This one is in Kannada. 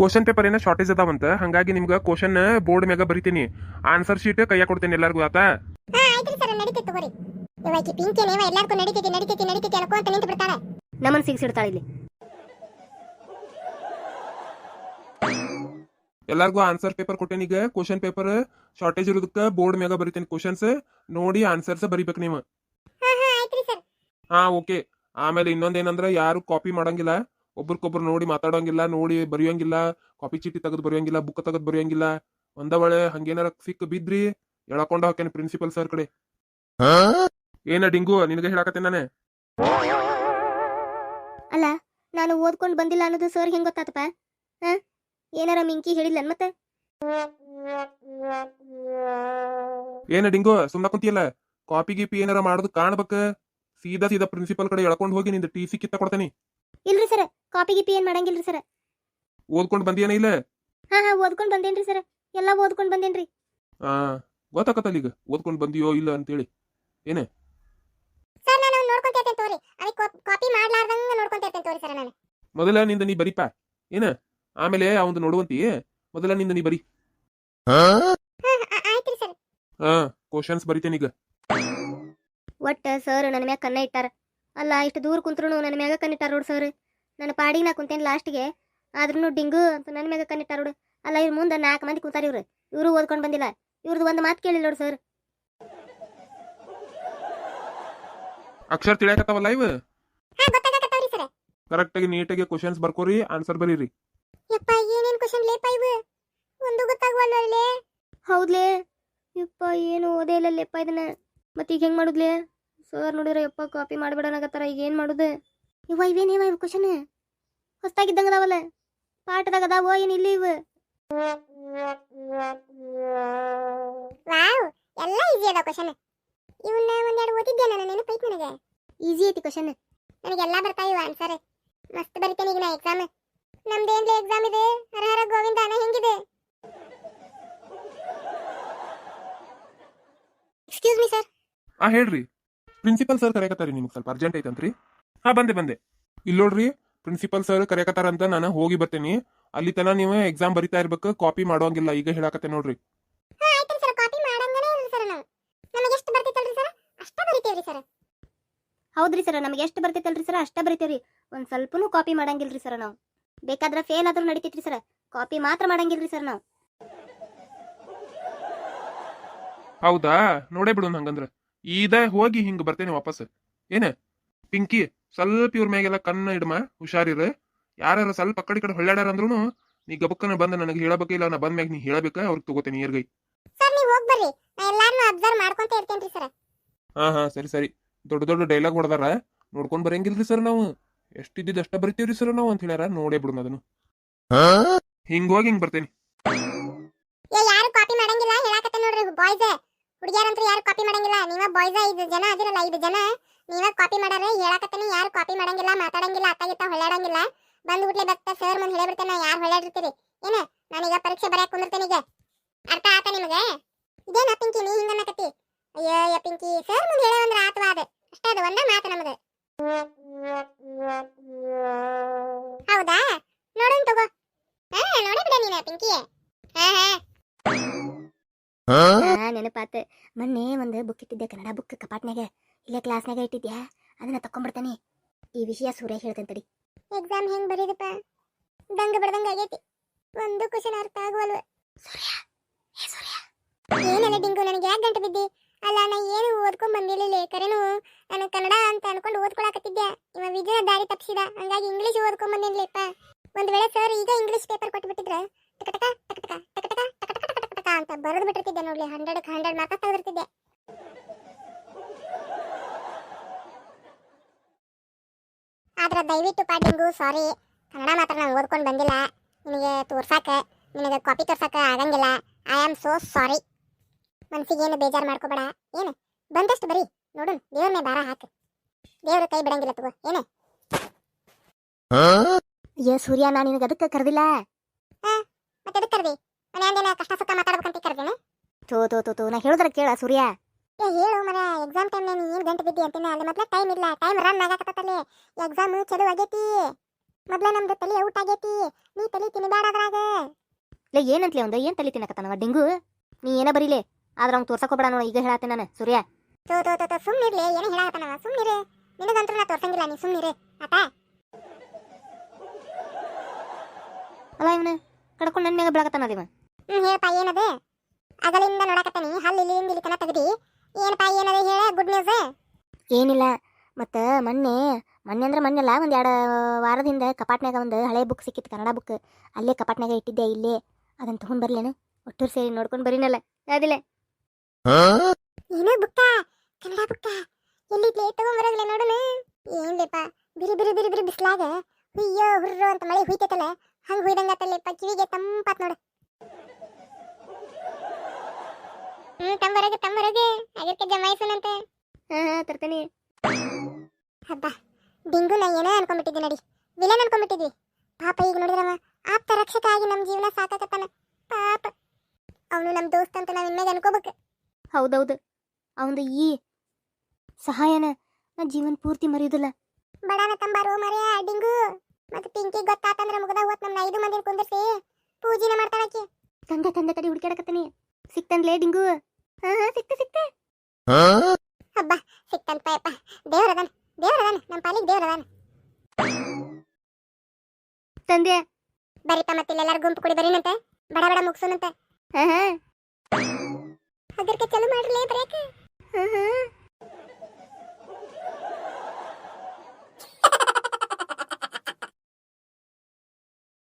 ಕ್ವಶನ್ ಪೇಪರ್ ಏನೋ ಶಾರ್ಟೇಜ್ ಅದಾವಂತ ಹಂಗಾಗಿ ನಿಮ್ಗೆ ಕ್ವಶನ್ ಬೋರ್ಡ್ ಮ್ಯಾಗ ಬರಿತೀನಿ. ಆನ್ಸರ್ ಶೀಟ್ ಕೈಯಾಗ ಕೊಡ್ತೇನೆ ಎಲ್ಲರಿಗೂ ಆತಾ? ಹಾ ಆಯ್ತ್ರಿ ಸರ್ ನಡೀತೈತೆ ತಗೋರಿ. ಇವಾಕಿ ಪಿಂಕಿ ನೇವ ಎಲ್ಲಾರ್ಗೂ ನಡೀತೈತಿ ನಡೀತೈತಿ ನಡೀತೈತಿ ಅನ್ಕೊಂತ ನಿಂತು ಬಿಡ್ತಾಳ. ನಮ್ಮನ್ ಸಿಗ್ಸಿಡ್ತಾಳೆ ಇಲ್ಲಿ. ಎಲ್ಲರಿಗೂ ಆನ್ಸರ್ ಪೇಪರ್ ಕೊಟ್ಟೇನಿ ಈಗ. ಕ್ವಶನ್ ಪೇಪರ್ ಶಾರ್ಟೇಜ್ ಇರೋದಕ್ಕೆ ಬೋರ್ಡ್ ಮ್ಯಾಗ ಬರಿತೇನೆ ಕ್ವಶನ್ಸ್ ನೋಡಿ ಆನ್ಸರ್ಸ್ ಬರಿಬೇಕು ನೀವು. ಹಾ ಹಾ ಆಯ್ತ್ರಿ ಸರ್. ಹಾ ಓಕೆ ಆಮೇಲೆ ಇನ್ನೊಂದೇನಂದ್ರೆ ಯಾರು ಕಾಪಿ ಮಾಡಂಗಿಲ್ಲ. ಒಬ್ರಿಗೊಬ್ರು ನೋಡಿ ಮಾತಾಡೋಂಗಿಲ್ಲ ನೋಡಿ ಬರೆಯೋಂಗಿಲ್ಲ ಕಾಪಿ ಚೀಟಿ ತೆಗೆದು ಬರೆಯೋಂಗಿಲ್ಲ ಬುಕ್ ತೆಗೆದು ಬರೆಯೋಂಗಿಲ್ಲ. ಒಂದ ಹಂಗೇನಾರ ಸಿಕ್ ಬಿದ್ರಿ ಎಳ್ಕೊಂಡ ಹಾಕೇನೆ ಪ್ರಿನ್ಸಿಪಲ್ ಸರ್ ಕಡೆ. ಏನ ಡಿಂಗು ನಿನಗೆ ಹೇಳಾಕತ್ತೆ ನಾನೇ? ಅಲ್ಲ ನಾನು ಓದ್ಕೊಂಡು ಬಂದಿಲ್ಲ ಅನ್ನೋದು ಸರ್ ಹೆಂಗ್ ಗೊತ್ತಾತಪ್ಪ? ಏನಾರ ಮಿಂಕಿ ಹೇಳಿಲ್ಲ ಮತ್ತೆ? ಏನ ಡಿಂಗು ಸುಮ್ಮನೆ ಕುಂತಿಯಲ್ಲ? ಕಾಪಿ ಗೀಪಿ ಏನಾರ ಮಾಡೋದು ಕಾಣ್ಬೇಕ? ಸೀದಾ ಸೀದಾ ಪ್ರಿನ್ಸಿಪಲ್ ಕಡೆ ಎಳ್ಕೊಂಡು ಹೋಗಿ ನಿಂದ ಟಿ ಸಿ ಕಿತ್ತ ಕೊಡ್ತೇನೆ. ಇಲ್ರಿ ಸರ್ ಕಾಪಿ ಗಿಪಿ ಏನ್ ಮಾಡಂಗಿಲ್ರಿ ಸರ್? ಓದ್ಕೊಂಡ್ ಬಂದಿಯೇನ ಇಲ್ಲ? ಹಾ ಹಾ ಓದ್ಕೊಂಡ್ ಬಂದೇನ್ರಿ ಸರ್. ಎಲ್ಲಾ ಓದ್ಕೊಂಡ್ ಬಂದೇನ್ರಿ. ಆ ಗೊತ್ತಾಕತ್ತಲ್ಲ ಈಗ ಓದ್ಕೊಂಡ್ ಬಂದಿಯೋ ಇಲ್ಲ ಅಂತೇಳಿ. ಸರ್ ನಾನು ನೋಡ್ಕೊಂತ ತೋರಿ. ಅದಕ್ಕೆ ಕಾಪಿ ಮಾಡ್ಲಾರ್ದಂಗ ನೋಡ್ಕೊಂತ ತೋರಿ ಸರ್ ನಾನು. ಮೊದಲ ನಿಂದ ನೀ ಬರಿಪ. ಏನ? ಆಮೇಲೆ ಅವಂದು ನೋಡುವಂತಿ. ಮೊದಲ ನಿಂದ ನೀ ಬರಿ. ಆಯ್ತ್ರಿ ಸರ್. ಹಾ ಕ್ವಶನ್ಸ್ ಬರಿತೇನೆ ಈಗ. ಒಟ್ಟ ಸರ್ ನನ್ನ ಮ್ಯಾಗ ಕನ್ನ ಇಟ್ಟಾರ. ಅಲ್ಲ ಇಷ್ಟು ದೂರ ಕುಂತ್ರು ನನ್ನ ಮ್ಯಾಗ ಕಣ್ಣಿಟ್ಟಾರ ನೋಡ್ ಸರ್. ನನ್ನ ಪಾಡಿಗೆ ನಾ ಕುಂತೇನೆ ಲಾಸ್ಟ್ಗೆ. ಆದ್ರೂ ಡಿಂಗು ಅಂತ ನನ್ನ ಮ್ಯಾಗ ಕಣ್ಣಿಟ್ಟಾರ ನೋಡು. ಅಲ್ಲ ಇವ್ರ ಮುಂದೆ ನಾಲ್ಕು ಮಂದಿ ಕುಂತಾರ ಇವ್ರು. ಇವರು ಓದ್ಕೊಂಡು ಬಂದಿಲ್ಲ. ಇವ್ರದ್ದು ಒಂದು ಮಾತು ಕೇಳಿಲ್ಲ ನೋಡು ಸರ್. ಅಕ್ಷರ ತಿಳಿಯಾಕತ್ತಾವಲ್ಲ ಇವ? ಹಾ ಗೊತ್ತಾಗತ್ತವ್ರಿ ಸರ್. ಕರೆಕ್ಟ್ ಆಗಿ ನೀಟಾಗಿ ಕ್ವಶನ್ಸ್ ಬರ್ಕೋರಿ ಆನ್ಸರ್ ಬರೀರಿ. ಯಪ್ಪ ಏನೇನ್ ಕ್ವಶನ್ ಲೇಪ ಇವು? ಒಂದು ಗೊತ್ತಾಗವಲ್ಲ ಹೌದ್ಲೇ? ಯಪ್ಪ ಏನು ಓದೇ ಇಲ್ಲ ಲೇಪ ಇದನ್ನ. ಮತ್ತೆ ಈಗ ಹೆಂಗ್ ಮಾಡುದ್ಲೆ? ಸರ್ ನೋಡಿದ್ರೆ ಯಪ್ಪ ಕಾಪಿ ಮಾಡ್ಬೇಡನಾಗತ್ತಾರ ಈಗ ಏನ್ ಮಾಡುದು? ಇವ ಇವೇನೇವ ಇವ ಕ್ವಶನ್? ಹೊಸ್ತಾಗಿದ್ದಂಗ ಅದಾವಲ್ಲ. ಪಾಠದಾಗ ಅದಾವ ಏನು ಇಲ್ಲಿ ಇವ? ವಾವ್ ಎಲ್ಲ ಈಜಿ ಅದ ಕ್ವಶನ್. ಇವನ್ನ ಒಂದೆರಡು ಓದಿದ್ದೆ ನಾನು ನೆನಪೈತ್ ನನಗೆ? ಈಸಿ ಐತಿ ಕ್ವಶನ್. ನನಗೆಲ್ಲ ಬರ್ತಾ ಇವ ಆನ್ಸರ್ ಮಸ್ತ್ ಬರಿತೇನೆ ಈಗ ನಾ ಎಕ್ಸಾಮ್ ನಮ್ದೇನ್ಲೆ ಎಕ್ಸಾಮ್ ಇದೆ? ಹರ ಹರ ಗೋವಿಂದ ಹೆಂಗಿದೆ? ಎಕ್ಸ್ಕ್ಯೂಸ್ ಮೀ ಸರ್ ಆ ಹೇಳ್ರಿ. ಪ್ರಿನ್ಸಿಪಲ್ ಸರ್ ಕರೆಯಕತ್ತಾರಿ ನಿಮ್ಗೆ ಸ್ವಲ್ಪ ಅರ್ಜೆಂಟ್ ಐತಂತ್ರಿ? ಹಾ ಬಂದೆ ಬಂದೆ. ಇಲ್ಲಿ ನೋಡ್ರಿ ಪ್ರಿನ್ಸಿಪಲ್ ಸರ್ ಕರೆಯಕತ್ತಾರ ಅಂತ ನಾನು ಹೋಗಿ ಬರ್ತೇನೆ. ಅಲ್ಲಿ ತನ ನೀವು ಎಕ್ಸಾಮ್ ಬರಿತಾ ಇರ್ಬೇಕು ಕಾಪಿ ಮಾಡೋಂಗಿಲ್ಲ ಈಗ ಹೇಳಕತ್ತೆ ನೋಡ್ರಿ. ಹಾ ಆಯ್ತು ಸರ್ ಕಾಪಿ ಮಾಡಂಗನೇ ಇಲ್ರಿ ಸರ್ ನಾವು. ನಮಗೆ ಎಷ್ಟು ಬರ್ತೈತಲ್ರಿ ಸರ್ ಅಷ್ಟ ಬರಿತೇವ್ರಿ ಸರ್ ಹೌದ್ರಿ ಸರ್ ನಮಗೆ ಎಷ್ಟು ಬರ್ತೈತಲ್ರಿ ಸರ್ ಅಷ್ಟ ಬರಿತೇವ್ರಿ. ಒಂದ್ ಸ್ವಲ್ಪನೂ ಕಾಪಿ ಮಾಡಂಗಿಲ್ರಿ ಸರ್ ನಾವು. ಬೇಕಾದ್ರೆ ಫೇಲ್ ಆದ್ರೂ ನಡಿತೈತ್ರಿ ಸರ್ ಕಾಪಿ ಮಾತ್ರ ಮಾಡಂಗಿಲ್ರಿ ಸರ್ ನಾವು. ಹೌದಾ? ನೋಡೇ ಬಿಡು ಹಂಗಂದ್ರ ಈದ ಹೋಗಿ ಹಿಂಗ ಬರ್ತೇನೆ ವಾಪಸ್. ಏನ? ಪಿಂಕಿ? ಸ್ವಲ್ಪ ಇವ್ರ ಮ್ಯಾಗೆಲ್ಲ ಕಣ್ಣ ಇಡಮ ಹುಷಾರಿರ ಯಾರು ಸ್ವಲ್ಪ ಕಡೆ ಕಡೆ ಹೊಳ್ಳಾಡ್ಯಾರ ಅಂದ್ರೂ ನೀ ಗಬಕ್ಕನ ಬಂದ ನನಗೆ ಹೇಳಬೇಕಿಲ್ಲ ನಾ ಬಂದ ಮ್ಯಾಗ ನೀ ಹೇಳಬೇಕ ಅವ್ರಿಗೆ ತಗೋತೇನೆ ನೀರ್ಗೈ. ಸರ್ ನೀವು ಹೋಗಿ ಬರ್ರಿ. ನಾ ಎಲ್ಲಾರನ್ನೂ ಅಬ್ಸರ್ವ್ ಮಾಡ್ಕೊಂತ ಇರ್ತೇನ್ರಿ ಸರ್. ಹಾ ಹಾ ಸರಿ ಸರಿ. ದೊಡ್ಡ ದೊಡ್ಡ ಡೈಲಾಗ್ ಹೊಡೆದಾರ. ನೋಡ್ಕೊಂಡ್ ಬರಂಗಿಲ್ರಿ ಸರ್ ನಾವು. ಎಷ್ಟಿದ್ದಿದ್ದು ಅಷ್ಟ ಬರಿತೀವ್ರಿ ಸರ್ ನಾವು ಅಂತ ಹೇಳ್ಯಾರ. ನೋಡೇ ಬಿಡು ಅದನ್ನು. ಹಿಂಗ್ ಹೋಗಿ ಹಿಂಗ್ ಬರ್ತೇನೆ. ಏ ಯಾರು ಕಾಪಿ ಮಾಡಂಗಿಲ್ಲ? ಹೇಳಾಕತ್ತೆ ನೋಡ್ರಿ ಬಾಯ್ಸ್ ಹುಡುಗಿಯರಂತ್ರ ಯಾರು ಕಾಪಿ ಮಾಡಂಗಿಲ್ಲ? ನೀವ ಬಾಯ್ಸ್ ಐದು ಜನ ಅದಿರಲ್ಲ ಐದು ಜನ. ನೀವ ಕಾಪಿ ಮಾಡಾರೆ ಹೇಳಾಕತ್ತೇನೆ. ಯಾರು ಕಾಪಿ ಮಾಡಂಗಿಲ್ಲ ಮಾತಾಡಂಗಿಲ್ಲ ಅತ್ತಾಗಿತ್ತ ಹೊಳ್ಳಾಡಂಗಿಲ್ಲ. ಬಂದ್ಬಿಟ್ಲೆ ಬತ್ತ ಸರ್ ಮುಂದೆ ಹೇಳಿಬಿಡ್ತೇನೆ ಯಾರು ಹೊಳ್ಳಾಡಿರ್ತೀರಿ? ಏನ? ನಾನೀಗ ಪರೀಕ್ಷೆ ಬರೆಯಕ್ ಕುಂದಿರ್ತೇನೆ ಈಗ. ಅರ್ಥ ಆತ ನಿಮಗೆ? ಇದೇನ ಪಿಂಕಿ ನೀ ಹಿಂಗನ್ನಕತ್ತಿ ಅಯ್ಯೋ ಯ ಪಿಂಕಿ ಸರ್ ಮುಂದೆ ಹೇಳೋ ಅಂದ್ರೆ ಆತವಾ ಅದು. ಅಷ್ಟೇ ಅದು ಒಂದೇ ಮಾತು ನಮ್ದು. ಹೌದಾ? ನೋಡೋಣ ತಗೋ. ಹಾ ನೋಡಿ ಬಿಡ ನೀನು ಪಿಂಕಿ. ಹಾ ಹಾ. ಹಾ? ನೆನಪಾತ. ಮೊನ್ನೆ ಒಂದು ಬುಕ್ ಇಟ್ಟಿದ್ದೆ ಕನ್ನಡ ಬುಕ್ ಕಪಾಟ್ನಾಗ ಇಲ್ಲೇ ಕ್ಲಾಸ್ನಾಗ ಇಟ್ಟಿದ್ಯಾ? ಅದನ್ನ ತಕೊಂಡ್ಬಿಡ್ತಾನೆ ಈ ವಿಷಯ ಸೂರ್ಯ ಹೇಳ್ತಂತಡಿ ಎಕ್ಸಾಮ್ ಹೆಂಗ್ ಬರೀದಪ್ಪ? ದಂಗ ಬಡದಂಗ ಆಗೈತಿ. ಒಂದು ಕ್ವಶನ್ ಅರ್ಥ ಆಗುವಲ್ವ? ಸೂರ್ಯ ಏ ಸೂರ್ಯ. ಏನಲ್ಲ ಡಿಂಗು ನನಗೆ ಯಾಕೆ ಗಂಟೆ ಬಿದ್ದಿ? ಅಲ್ಲ ನಾ ಏನು ಓದ್ಕೊಂಡ್ ಬಂದಿರಲಿಲ್ಲ ಕರೆನು. ನಾನು ಕನ್ನಡ ಅಂತ ಅನ್ಕೊಂಡು ಓದ್ಕೊಳಕತ್ತಿದ್ಯಾ ಇವ ವಿಜಯ ದಾರಿ ತಪ್ಪಿಸಿದ ಹಂಗಾಗಿ ಇಂಗ್ಲೀಷ್ ಓದ್ಕೊಂಡ್ ಬಂದಿರ್ಲಿಪ್ಪ. ಒಂದ್ ವೇಳೆ ಸರ್ ಈಗ ಇಂಗ್ಲೀಷ್ ಪೇಪರ್ ಕೊಟ್ಬಿಟ್ಟಿದ್ರೆ? ಟಕಟಕ ಅಂತ ಬರೆದು ಬಿಟ್ಟಿರ್ತಿದ್ದೆ ನೋಡ್ಲಿ ಹಂಡ್ರೆಡ್ ಹಂಡ್ರೆಡ್ ಮಾರ್ಕ್ ಬರ್ತಿದ್ದೆ ಆದ್ರೆ ದಯವಿಟ್ಟು ಪಾಟಿಂಗು ಸಾರಿ ಕನ್ನಡ ಮಾತ್ರ ನಾನು ಓದ್ಕೊಂಡು ಬಂದಿಲ್ಲ. ನಿನಗೆ ತೋರ್ಸಾಕ ನಿನಗೆ ಕಾಪಿ ತೋರ್ಸಕ್ಕೆ ಆಗಂಗಿಲ್ಲ. ಐ ಆಮ್ ಸೋ ಸಾರಿ ಮನಸ್ಸಿಗೇನು ಏನು ಬೇಜಾರು ಮಾಡ್ಕೋಬೇಡ. ಏನು? ಬಂದಷ್ಟು ಬರೀ ನೋಡು ದೇವ್ರ ಮೇ ಬಾರ ಹಾಕು. ದೇವ್ರ ಕೈ ಬಿಡಂಗಿಲ್ಲ ತಗೋ ಏನು? ಅಯ್ಯೋ ಸೂರ್ಯ ನಾನು ನಿನಗೆ ಅದಕ್ಕೆ ಕರೆದಿಲ್ಲ. ಮತ್ತೆ ಅದಕ್ಕೆ ಕರ್ದಿ? ಮನೆಯಂದೇನ ಕಷ್ಟ ಸುಖ ಮಾತಾಡ್ಬೇಕಂತ ಕರ್ದೇನೆ? ತೋ ತೋ ತೋ ತೋ ನಾ ಹೇಳಿದ್ರೆ ಕೇಳ ಸೂರ್ಯ. ಹೇಳು ಮರ ಎಕ್ಸಾಮ್ ಟೈಮ್ ನೀನು ಏನು ಗಂಟೆ ಬಿದ್ದಿ ಅಂತೀನಿ? ಅಲ್ಲಿ ಮೊದ್ಲ ಟೈಮ್ ಇಲ್ಲ ಟೈಮ್ ರನ್ ಆಗಕತ್ತಲ್ಲಿ ಎಕ್ಸಾಮ್ ಚಲೋ ಆಗೈತಿ. ಮೊದ್ಲ ನಮ್ದು ತಲೆ ಔಟ್ ಆಗೈತಿ. ನೀ ತಲಿ ತಿನ್ಬೇಡ ಅದ್ರಾಗ. ಲೇ ಏನಂತಲೇ ಒಂದು ಏನು ತಲೆ ತಿನ್ನಕತ್ತಾನವ ಡಿಂಗು? ನೀ ಏನ ಬರೀಲೆ? ಆದ್ರೆ ಅವ್ನು ತೋರ್ಸಕ್ ಹೋಗ್ಬೇಡ ನೋಡು ಈಗ ಹೇಳತ್ತೆ ನಾನು. ಸೂರ್ಯ. ತೋ ತೋ ತೋ ಸುಮ್ಮನಿರ್ಲಿ ಏನು ಹೇಳಾಕತ್ತಾನವ ಸುಮ್ನಿರು ನಿನಗಂತೂ ನಾ ತೋರ್ಸಂಗಿಲ್ಲ ನೀ ಸುಮ್ನಿರು ಆತ? ಅಲ್ಲ ಇವನು ಕಡ್ಕೊಂಡು ನನ್ನ ಮ್ಯಾಗ ಬೆಳಕತ್ತಾನ ಅದಿವ ಹ್ಮ್ ಹೇಳಪ್ಪ ಏನದು? ಅಗಲಿಂದ ನೋಡಕತ್ತಾನಿ. ಹಲ್ಲಿ ಇಲ್ಲಿಂದ ಇಲ್ಲಿ ತನ ತೆಗ್ದಿ. ಏನಪ್ಪ ಏನದ ಹೇಳ ಗುಡ್ ನ್ಯೂಸ್ ಏನಿಲ್ಲ ಮತ್ತು ಮೊನ್ನೆ ಮೊನ್ನೆ ಅಂದ್ರೆ ಮೊನ್ನೆ ಅಲ್ಲ ಒಂದು ಎರಡು ವಾರದ ಹಿಂದೆ ಕಪಾಟ್ನಾಗ ಒಂದು ಹಳೆ ಬುಕ್ ಸಿಕ್ಕಿತ್ತು ಕನ್ನಡ ಬುಕ್ ಅಲ್ಲೇ ಕಪಾಟ್ನಾಗ ಇಟ್ಟಿದ್ದೆ ಇಲ್ಲೇ. ಅದನ್ನು ತೊಗೊಂಡು ಬರ್ಲೇನು? ಒಟ್ಟೂರು ಸೇರಿ ನೋಡ್ಕೊಂಡು ಬರೀನಲ್ಲ ಅದಿಲ್ಲ ಏನೋ ಬುಕ್ಕ ಕನ್ನಡ ಬುಕ್ಕ. ಎಲ್ಲಿದ್ಲೆ ತಗೊಂಬರಾಗ್ಲೆ ನೋಡೋಣ ಏನ್ಲೇಪ ಬಿರಿ ಬಿರಿ ಬಿರಿ ಬಿರಿ ಬಿಸ್ಲಾಗ. ಹುಯ್ಯೋ ಹುರ್ರೋ ಅಂತ ಮಳೆ ಹುಯ್ತೈತಲ್ಲ ಹಂಗ ಹುಯ್ದಂಗಾತಲ್ಲೇಪ ಕಿವಿಗೆ ತಂಪಾತ್ ನೋಡು. ಹ್ಮ್ ತಂಬರಗೆ ತಂಬರಗೆ. ಅದಕ್ಕೆ ಜಮಾಯಿಸನಂತೆ ಹಾಂ ಹಾಂ ತರ್ತೇನೆ. ಹಬ್ಬ. ಡಿಂಗು ನಾ ಏನೋ ಅನ್ಕೊಂಡ್ಬಿಟ್ಟಿದ್ದೆ ನಡಿ. ವಿಲನ್ ಅನ್ಕೊಂಡ್ಬಿಟ್ಟಿದ್ವಿ ಪಾಪ ಈಗ ನೋಡಿದ್ರವ ಆಪ್ತ ರಕ್ಷಕ ಆಗಿ ನಮ್ಮ ಜೀವನ ಸಾಕಾಕತ್ತಾನ. ಪಾಪ. ಅವನು ನಮ್ಮ ದೋಸ್ತ ಅಂತ ನಾವ್ ಇನ್ಮೇಲೆ ಅನ್ಕೋಬೇಕು. ಹೌದೌದು. ಅವನು ಈ ಸಹಾಯನ ನಾ ಜೀವನ ಪೂರ್ತಿ ಮರೆಯೋದಿಲ್ಲ. ಬಡಾನ ತಂಬಾರು ಮರೆಯ ಡಿಂಗು. ಮತ್ತೆ ಪಿಂಕಿ ಗೊತ್ತಾತಂದ್ರೆ ಮುಗದ ಹೋತ್ ನಮ್ಮ ಐದು ಮಂದಿನ ಕುಂದಿರ್ಸಿ ಪೂಜಿನ ಮಾಡ್ತಾಳಕಿ. ತಂದೆ ತಂದೆ ತಡಿ ಹುಡುಕಾಡಕತ್ತೀನಿ ಸಿಕ್ತನ್ಲೇ ಡಿಂಗು ಹಾಂ ಹಾಂ ಸಿಕ್ತ. ಸಿಕ್ತ ಹಬ್ಬ ಸಿಕ್ತಂತ ಯಪ್ಪ ದೇವ್ರದಾನ ದೇವ್ರದಾನ ನಮ್ಮ ಪಾಲಿಗೆ ದೇವ್ರದಾನ ತಂದೆ. ಬರೀಪ ಮತ್ತೆ ಎಲ್ಲಾರು ಗುಂಪು ಕೂಡಿ ಬರೀನಂತೆ. ಬಡ ಬಡ ಮುಗಿಸೋನಂತೆ. ಹಾಂ ಹಾಂ ಅದಕ್ಕೆ ಚಲೋ ಮಾಡ್ರಲೇ ಬರೇಕ. ಹಾಂ ಹಾಂ